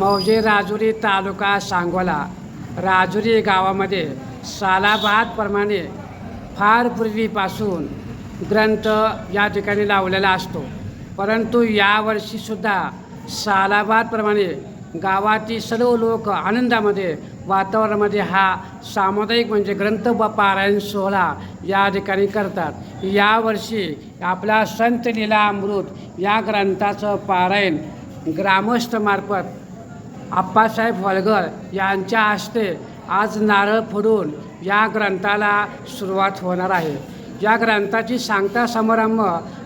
मौजे राजुरी तालुका सांगोला. राजुरी गावामध्ये सालाबादप्रमाणे फार पूर्वीपासून ग्रंथ या ठिकाणी लावलेला असतो. परंतु यावर्षीसुद्धा सालाबादप्रमाणे गावातील सर्व लोक आनंदामध्ये वातावरणामध्ये हा सामुदायिक म्हणजे ग्रंथ व पारायण सोहळा या ठिकाणी करतात. यावर्षी आपला संत लीला अमृत या ग्रंथाचं पारायण ग्रामस्थमार्फत आप्पासाहेब वळगर यांच्या हस्ते आज नारळ फोडून या ग्रंथाला सुरुवात होणार आहे. या ग्रंथाची सांगता समारंभ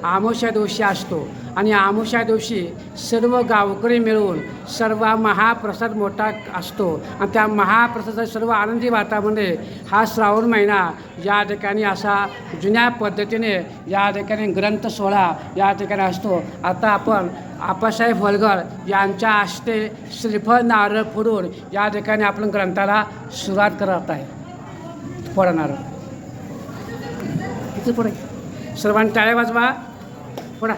आमोशा दिवशी असतो आणि आमोशा दिवशी सर्व गावकरी मिळून सर्व महाप्रसाद मोठा असतो. आणि त्या महाप्रसादाच्या सर्व आनंदी वातावरणामध्ये हा श्रावण महिना या ठिकाणी असा जुन्या पद्धतीने या ठिकाणी ग्रंथ सोहळा या ठिकाणी असतो. आता आपण आप्पासाहेब वलगर यांच्या हस्ते श्रीफळ नारळ फोडून या ठिकाणी आपण ग्रंथाला सुरुवात करत आहे. फोडा नारळ पुढे. सर्वांनी टाळ्या वाजवा. पुढा.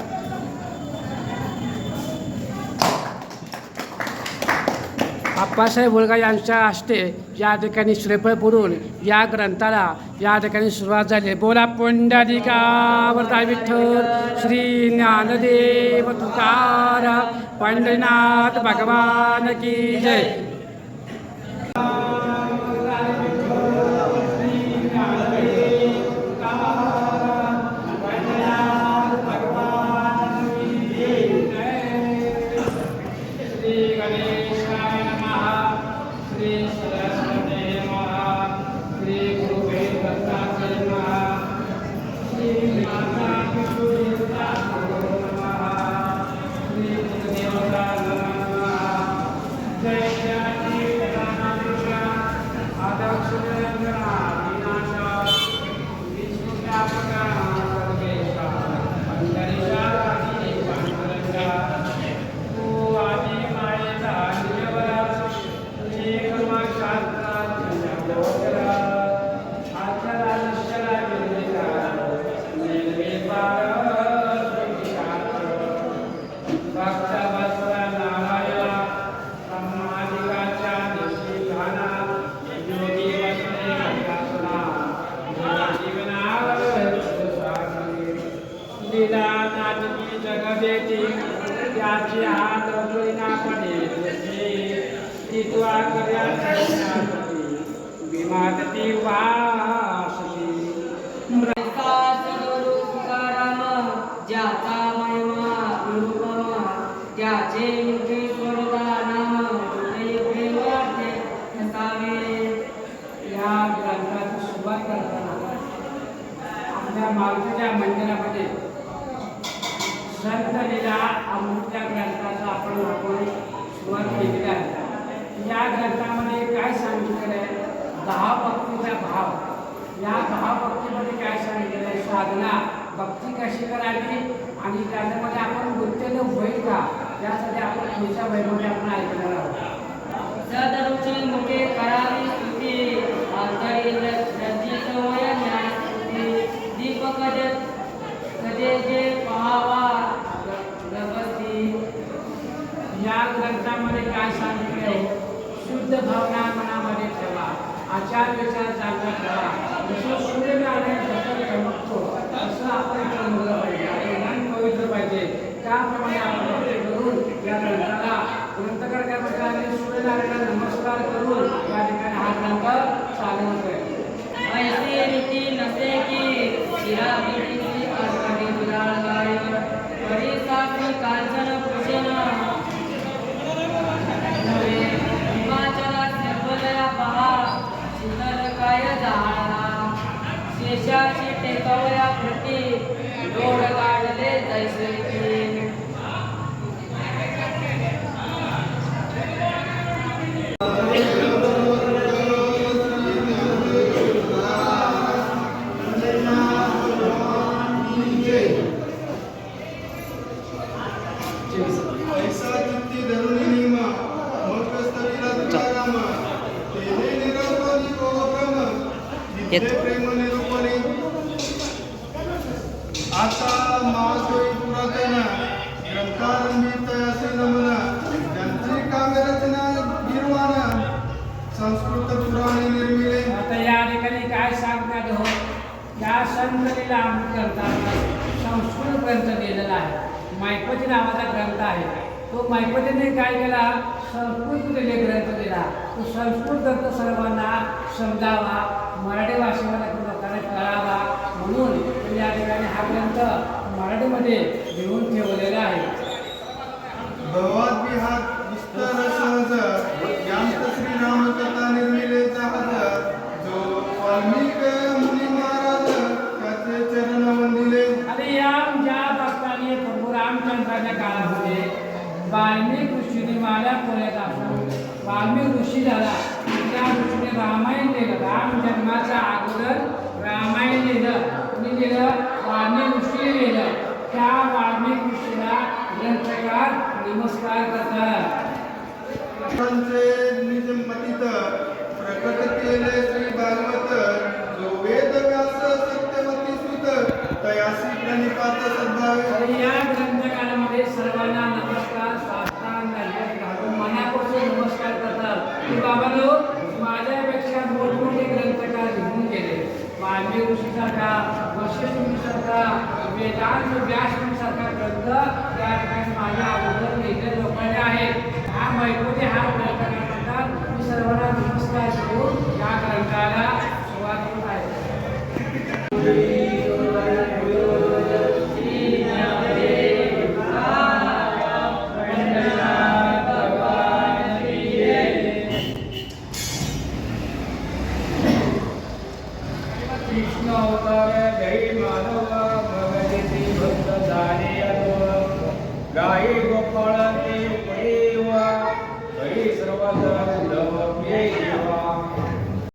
आप्पासाहेब मुलगा यांच्या हस्ते या ठिकाणी श्रीफळ पुरून या ग्रंथाला या ठिकाणी सुरुवात झाली. बोला पुंडलिका विठ्ठल श्री ज्ञानदेव तुकारा पंढरीनाथ भगवान की जय. लीला नाटकी जगदेती त्याची हात जोडीना पडे ती तुआ कर्या विमादती वासती तुकाराम ज्याचा महिमा निरुपम त्याचे युगे स्वर्गा नाम युगे असावे या ग्रंथाची सुरुवात करताना आपल्या मारुतीच्या मंदिरामध्ये संत लीला अमृतच्या ग्रंथाचा आपण आपण सुरुवात केलेली आहे. या ग्रंथामध्ये काय सांगितलेलं आहे? दहा भक्तीचा भाव. या दहा भक्तीमध्ये काय सांगितलेलं आहे? साधना भक्ती कशी करावी? आणि त्याच्यामध्ये आपण गुंतलेलं होईल का? यासाठी आपण पुढच्या वैमध्ये आपण ऐकणार आहोत. शुद्ध भावना मनामध्ये ठेवा. आचार विचार चांगला ठेवा जसं सूर्यनारायण जसं चमकतो. तसं आपण चमकलं पाहिजे आणि मन पवित्र पाहिजे. त्याप्रमाणे आपण करून या ग्रंथाला ग्रंथकार काय प्रकारे सूर्यनारायणाला नमस्कार करून या ठिकाणी हा ग्रंथ चालवत आहे ऐसे रीती नसे की शिराबिती संतलीला ग्रंथाला संस्कृत ग्रंथ लिहिलेला आहे. मायपती नावाचा ग्रंथ आहे. तो मायपतीने काय केला? संस्कृतमध्ये ग्रंथ दिला? तो संस्कृत ग्रंथ सर्वांना समजावा मराठी भाषेमध्ये लोकांना कळावा म्हणून या ठिकाणी हा ग्रंथ मराठीमध्ये लिहून ठेवलेला आहे. असून वाल्मिक ऋषी झाला. त्या ऋषीने रामायण लिहिलं. राम जन्माच्या अगोदर रामायण लिहिलं. कुणी लिहिलं? वाल्मिक ऋषीने लिहिलं. त्या वाल्मिक ऋषीला ग्रंथकार नमस्कार करतात. प्रकट केले श्री भागवत. जो वेद व्यास सत्यवती सुत तयासी प्रणिपात सद्भावे वेदांत व्यासपीठ सारखा ग्रंथ त्या ठिकाणी माझ्या अगोदर लिहिले लोकांचे आहेत हा मैत्री हा ग्रंथकार म्हणतात मी सर्वांना नमस्कार करून या ग्रंथाला सुरुवात होत आहे कृष्ण अवतार जय मानव भक्त झाले गाई गोपाळाने वैवा हरी सर्वात